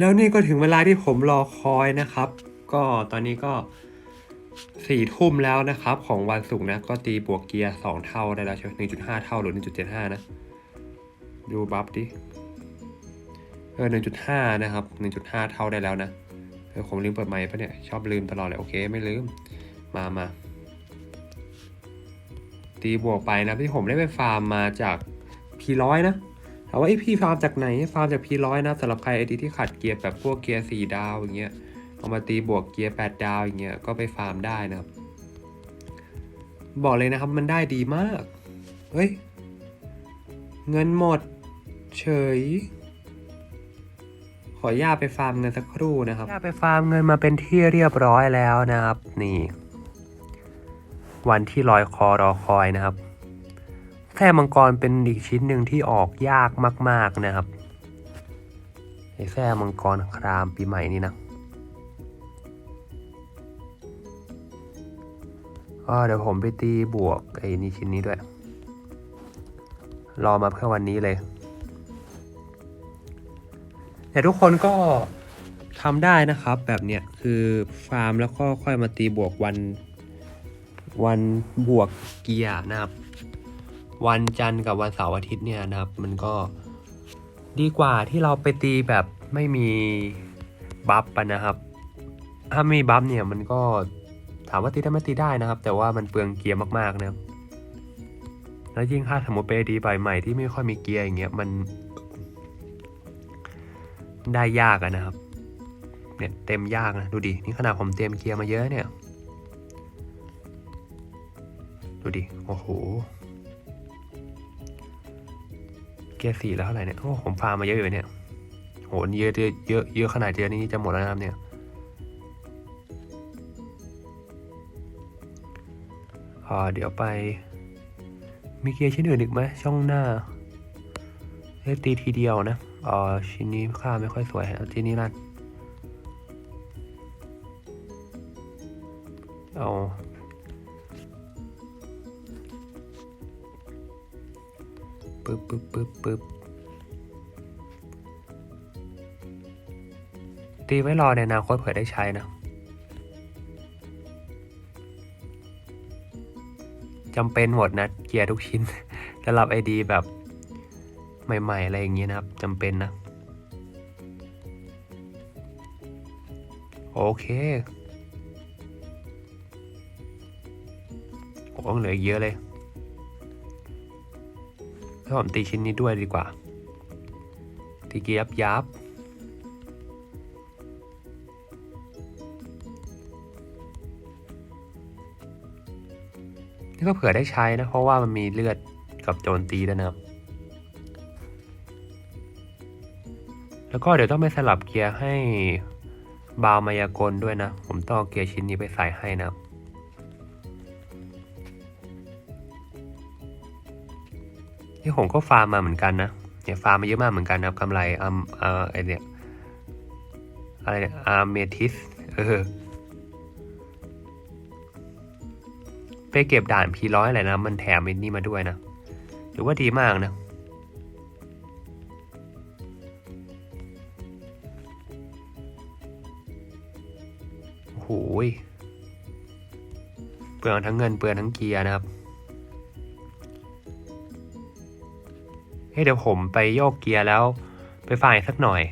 แล้วนี่ก็ถึงเวลาที่ผมรอคอยนะครับ ก็ตอนนี้ก็สี่ทุ่มแล้วนะครับ ของวันศุกร์นะ ก็ตีบวกเกียร์สองเท่าได้แล้วใช่ไหมหนึ่งจุดห้าเท่าหรือหนึ่งจุดเจ็ดห้านะ ดูบัฟดิเออหนึ่งจุดห้านะครับหนึ่งจุดห้าเท่าได้แล้วนะเออผมลืมเปิดไมค์ปะเนี่ย ชอบลืมตลอดเลย โอเค ไม่ลืม มามาตีบวกไปนะที่ผมได้ไปฟาร์มมาจากพีร้อยนะ ถามว่าไอพี่ฟาร์มจากไหนฟาร์มจากพีร้อยนะสำหรับใครไอดีที่ขัดเกียร์แบบพวกเกียร์สี่ดาวอย่างเงี้ยเอามาตีบวกเกียร์แปดดาวอย่างเงี้ยก็ไปฟาร์มได้นะครับ บอกเลยนะครับมันได้ดีมากเฮ้ยเงินหมดเฉย ขออนุญาตไปฟาร์มเงินสักครู่นะครับญาตไปฟาร์มเงินมาเป็นที่เรียบร้อยแล้วนะครับ นี่ วันที่ลอยคอรอคอยนะครับ แท่มังกรเป็นอีกชิ้นหนึ่งที่ออกยากมาก ๆนะครับไอ้แท่มังกรครามปีใหม่นี่นะก็เดี๋ยวผมไปตีบวกไอ้นี่ชิ้นนี้ด้วย รอมาเพื่อวันนี้เลยแต่ทุกคนก็ทำได้นะครับแบบเนี้ยคือฟาร์มแล้วก็ค่อยมาตีบวกวัน วันบวกเกียร์นะครับ วันจันทร์กับวันเสาร์อาทิตย์เนี่ยนะครับ มันก็ดีกว่าที่เราไปตีแบบไม่มีบัฟปะนะครับ ถ้ามีบัฟเนี่ยมันก็ถามว่าตีได้ไหม่ตีได้นะครับ แต่ว่ามันเปลืองเกียร์มากๆนะครับ แล้วยิ่งถ้าสมมติไปดีใบใหม่ที่ไม่ค่อยมีเกียร์อย่างเงี้ยมันได้ยากอะนะครับ เนี่ยเต็มยากนะดูดินี่ขนาดผมเตรียมเกียร์มาเยอะเนี่ย ดูดิโอ้โห เกียร์สี่แล้วเท่าไหร่เนี่ย โอ้ผมฟาร์มมาเยอะอยู่เนี่ย โห่เยอะเยอะเยอะเยอะขนาดเยอะนี้จะหมดแล้วนะครับเนี่ย อ่าเดี๋ยวไป มีเกียร์ชิ้นอื่นอีกไหมช่องหน้าเอ้ตีทีเดียวนะอ๋อชิ้นนี้ค่าไม่ค่อยสวยแล้วชิ้นนี้นั่น ปึ๊บปึ๊บปึ๊บปึ๊บตีไว้รอในอนาคตเผื่อได้ใช้นะจำเป็นหมดนะเกียร์ทุกชิ้นสำหรับไอดีแบบใหม่ ๆ อะไรอย่างเงี้ยนะครับจำเป็นนะ โอเคโอ้เหลือเยอะเลย ถ้ผมตีชิ้นนี้ด้วยดีกว่า ตีเกียับยับนี่ก็เผื่อได้ใช้นะ เพราะว่ามันมีเลือดกับโจนตีด้วยนะครับ แล้วก็เดี๋ยวต้องไปสลับเกียร์ให้บาวมายากลด้วยนะ ผมต้องเอาเกียร์ชิ้นนี้ไปใส่ให้นะครับ ที่ผมก็ฟาร์มมาเหมือนกันนะเนี่ยฟาร์มมาเยอะมากเหมือนกันนะครับกำไรอัมเอ่อไอเนี่ยอะไรเนี่ยอาร์เมทิสเออไปเก็บด่านพีร้อยอะไรนะ มันแถมไอ้นี่มาด้วยนะหรือว่าดีมากนะโอ้โหเปลืองทั้งเงินเปลืองทั้งเกียร์นะครับ เฮ้ยเดี๋ยวผมไปโยกเกียร์แล้วไปฝ่ายสักหน่อย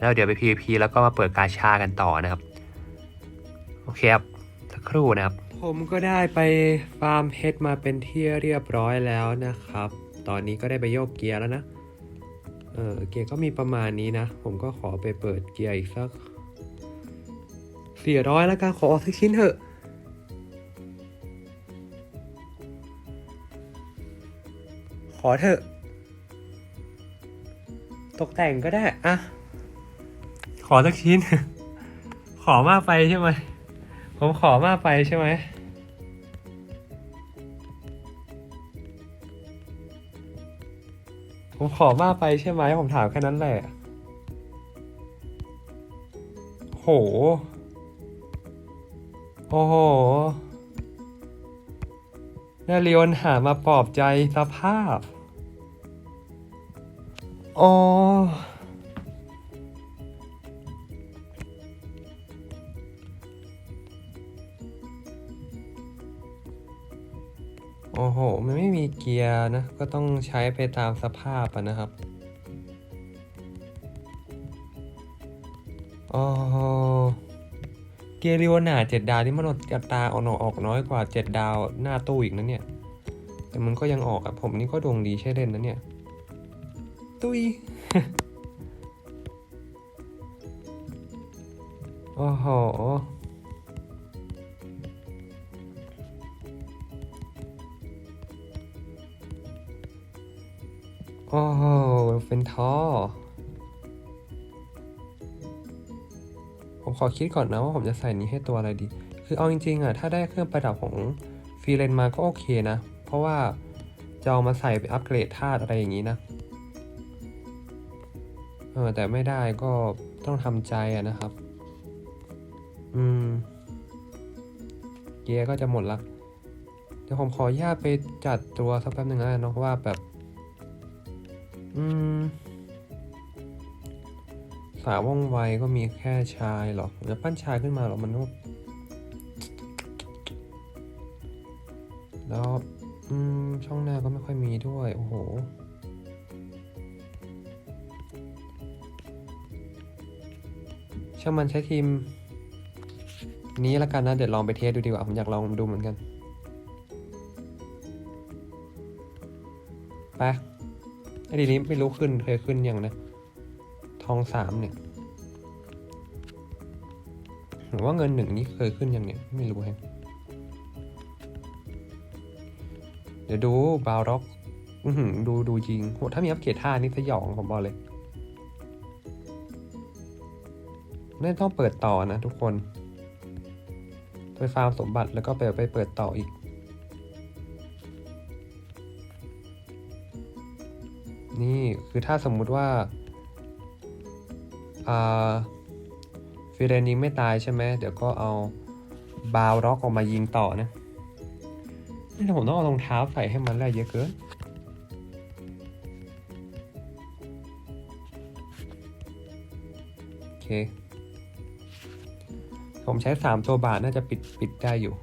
แล้วเดี๋ยวไป PVP แล้วก็มาเปิดกาชากันต่อนะครับ โอเคครับ สักครู่นะครับ ผมก็ได้ไปฟาร์มเฮดมาเป็นที่เรียบร้อยแล้วนะครับ ตอนนี้ก็ได้ไปโยกเกียร์แล้วนะ เออเกียร์ก็มีประมาณนี้นะ ผมก็ขอไปเปิดเกียร์อีกสักสี่ร้อยแล้วกันขอออกสักชิ้นเถอะขอเถอะ ตกแต่งก็ได้อะขอสักชิ้น ขอมากไปใช่ไหม ผมขอมากไปใช่ไหม ผมขอมากไปใช่ไหม ผมถามแค่นั้นแหละ โห โอ้โหนาเรียนหามาปลอบใจสภาพ โอ้โห มันไม่มีเกียร์นะ ก็ต้องใช้ไปตามสภาพะนะครับ โอ้โห เกียร์ริวนาเจ็ดดาวนี่มันลดกระตาออกนอออกน้อยกว่าเจ็ดดาวหน้าตู้อีกนะเนี่ย แต่มันก็ยังออกอะผมนี่ก็ดวงดีใช่เล่นนะเนี่ย ตุยโอ้โห โอ้โห เป็นท่อ ผมขอคิดก่อนนะว่าผมจะใส่นี้ให้ตัวอะไรดี คือเอาจริงๆอะ ถ้าได้เครื่องประดับของฟรีเลนมาก็โอเคนะ เพราะว่าจะเอามาใส่ไปอัปเกรดธาตุอะไรอย่างนี้นะ ออแต่ไม่ได้ก็ต้องทำใจอะนะครับ อืม เกียร์ก็จะหมดละเดี๋ยวผมขอญาตไปจัดตัวสักแป๊บหนึ่งแล้วนเนาะว่าแบบ อืม สาวว่องไวก็มีแค่ชายหรอจะปั้นชายขึ้นมาหรอมันก็แล้ว อืม ช่องหน้าก็ไม่ค่อยมีด้วย โอ้โห ช่างมันใช้ทีม นี้ละกันนะ เดี๋ยวลองไปเทสดูดีกว่า ผมอยากลองดูเหมือนกัน ไปไอ้ดีนี้ไม่รู้ขึ้นเคยขึ้นยังนะ ทองสามเนี่ยหรือว่าเงินหนึ่งนี้เคยขึ้นยังเนี่ยไม่รู้แฮะเดี๋ยวดูบาวร็อกดูดูจริงโหถ้ามีอัปเกรดท่านี่สยองผมบอกเลย น่าต้องเปิดต่อนะทุกคนไปฟาร์มสมบัติแล้วก็ไปไปเปิดต่ออีก นี่คือถ้าสมมุติว่าอาฟิเรนยิงไม่ตายใช่ไหมเดี๋ยวก็เอาบาวร็อกออกมายิงต่อนะนี่ผมต้องเอารองเท้าใส่ให้มันแรกเยอะเกินโอเค ผมใช้สามตัวบาทน่าจะปิดปิดได้อยู่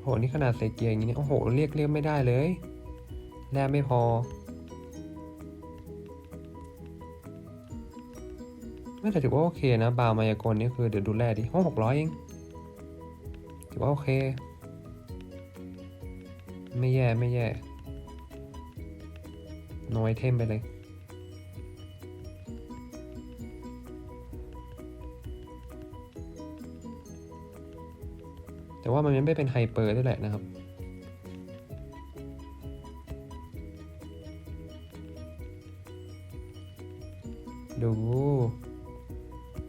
โห นี่ขนาดใส่เกียร์อย่างนี้ โอ้โห เรียกเรียกไม่ได้เลยแลกไม่พอไม่แต่ถือว่าโอเคนะ บาวมายากลนี่คือเดี๋ยวดูแลดิห้องหกร้อยเอง ถือว่าโอเค ไม่แย่ไม่แย่ น้อยเทมไปเลย แต่ว่ามันยังไม่เป็นไฮเปอร์ด้วยแหละนะครับดู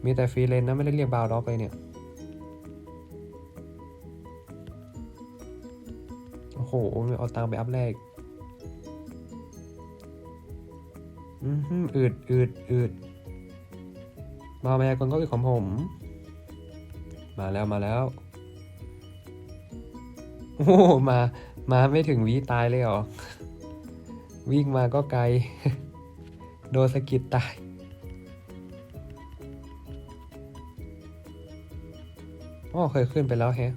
มีแต่ฟรีเลนนะ ไม่ได้เรียกบาวด็อกเลยเนี่ย เอาตังไปอัพแรก อือหืออืดอืดอืดมาแมากลก็อีกของผม มาแล้วมาแล้ว โอ้โหมา มาไม่ถึงวิตายเลยเหรอ วิ่งมาก็ไกล โดนสะกิดตายอ๋อเคยขึ้นไปแล้วแฮะ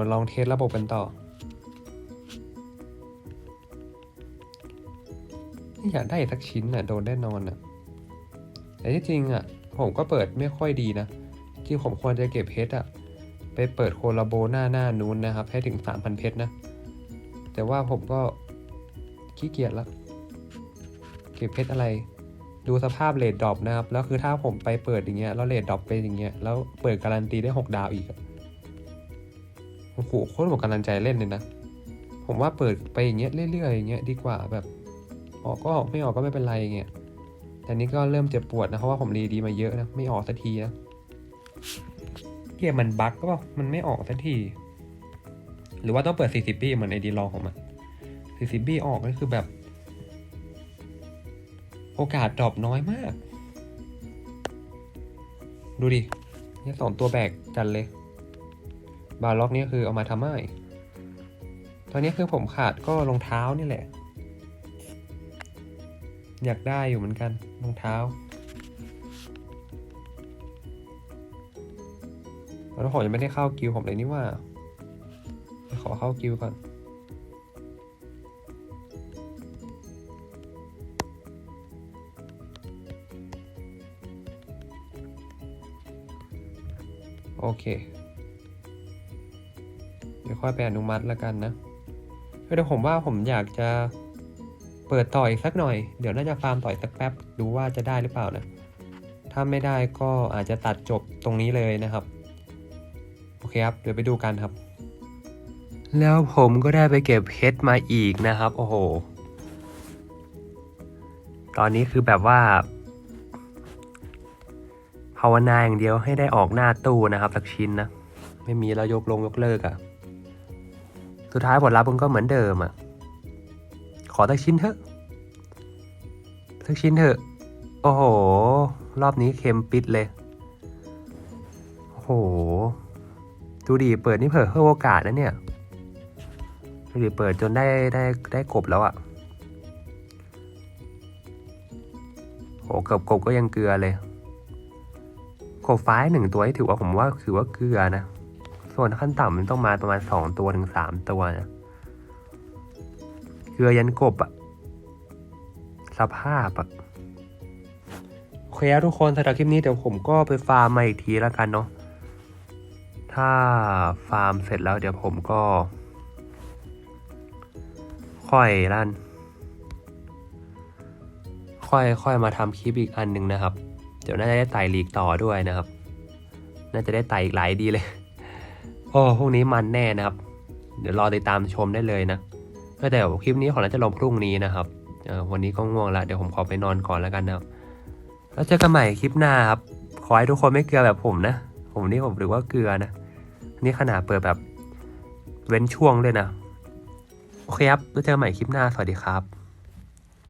มาลองเทสระบบกันต่อ อยากได้สักชิ้นน่ะโดนแน่นอนน่ะ แต่ที่จริงอะ ผมก็เปิดไม่ค่อยดีนะ ที่ผมควรจะเก็บเพชรอะ ไปเปิดโคลาโบหน้าหน้านู้นนะครับ ให้ถึง 3,000 เพชรนะ แต่ว่าผมก็ขี้เกียจละ เก็บเพชรอะไรดูสภาพเลดดรอปนะครับ แล้วคือถ้าผมไปเปิดอย่างเงี้ย แล้วเลดดรอปเป็นอย่างเงี้ย แล้วเปิดการันตีได้ 6 ดาวอีก อะโอ้โหโคตรหมดกำลังใจเล่นเลยนะ ผมว่าเปิดไปอย่างเงี้ยเรื่อยๆอย่างเงี้ยดีกว่าแบบออกก็ออกไม่ออกก็ไม่เป็นไรอย่างเงี้ยแต่นี่ก็เริ่มเจ็บปวดนะเพราะว่าผมรีดีมาเยอะนะไม่ออกสักทีนะเกมมันบั๊กก็ปล่ามันไม่ออกสักที หรือว่าต้องเปิด 40บี้เหมือนไอดีลองของมัน 40บี้ออกก็คือแบบ โอกาสดรอปน้อยมาก ดูดิเนี่ยสองตัวแบกจันเลย บาร์ล็อกนี่คือเอามาทำไมตอนนี้คือผมขาดก็รองเท้านี่แหละ อยากได้อยู่เหมือนกันรองเท้าแล้วผมยังไม่ได้เข้ากิวผมเลยนี่ว่า ขอเข้ากิวก่อนโอเค ดี๋ยวค่อยไปอนุมัติแล้วกันนะเดี๋ยวผมว่าผมอยากจะเปิดต่ออีกสักหน่อย เดี๋ยวน่าจะฟาร์มต่อยสักแป๊บ ดูว่าจะได้หรือเปล่านะ ถ้าไม่ได้ก็อาจจะตัดจบตรงนี้เลยนะครับ โอเคครับ เดี๋ยวไปดูกันครับ แล้วผมก็ได้ไปเก็บเพชรมาอีกนะครับ โอ้โห ตอนนี้คือแบบว่า ภาวนาอย่างเดียวให้ได้ออกหน้าตู้นะครับสักชิ้นนะ ไม่มีแล้วยกลงยกเลิกอะ่ะ สุดท้ายผลลัพธ์มันก็เหมือนเดิมอะ่ะ ขอสักชิ้นเถอะสักชิ้นเถอะ โอ้โห รอบนี้เค็มปิดเลย โอ้โห ดูดีเปิดนี่เผื่อเพิ่มโอกาสนะเนี่ย ดูดีเปิดจนได้ได้ได้กบแล้วอะ่ะโหเกือบกบก็ยังเกลือเลย กบฟ้าหนึ่งตัวที่ถือว่าผมว่าถือว่าเกลือนะ ส่วนขั้นต่ำมันต้องมาประมาณสองตัวถึงสามตัวนะเกลือยันกบอะสภาพอะโอเคทุกคนสำหรับคลิปนี้เดี๋ยวผมก็ไปฟาร์มมาอีกทีแล้วกันเนาะถ้าฟาร์มเสร็จแล้วเดี๋ยวผมก็ ค่อยลั่น ค่อยค่อยมาทำคลิปอีกอันหนึ่งนะครับ เดี๋ยวน่าจะได้ไต่ลีกต่อด้วยนะครับ น่าจะได้ไต่อีกหลายดีเลย โอ้พวกนี้มันแน่นะครับ เดี๋ยวรอติดตามชมได้เลยนะแต่คลิปนี้ของเราจะลงพรุ่งนี้นะครับวันนี้ก็ง่วงล้วเดี๋ยวผมขอไปนอนก่อนแล้วกันนะครับ แล้วเจอกันใหม่คลิปหน้าครับ ขอให้ทุกคนไม่เกลือแบบผมนะ ผมนี่ผมถือว่าเกลือนะ นี่ขนาดเปิดแบบเว้นช่วงด้วยนะ โอเคครับแล้วเจอกันใหม่คลิปหน้า สวัสดีครับ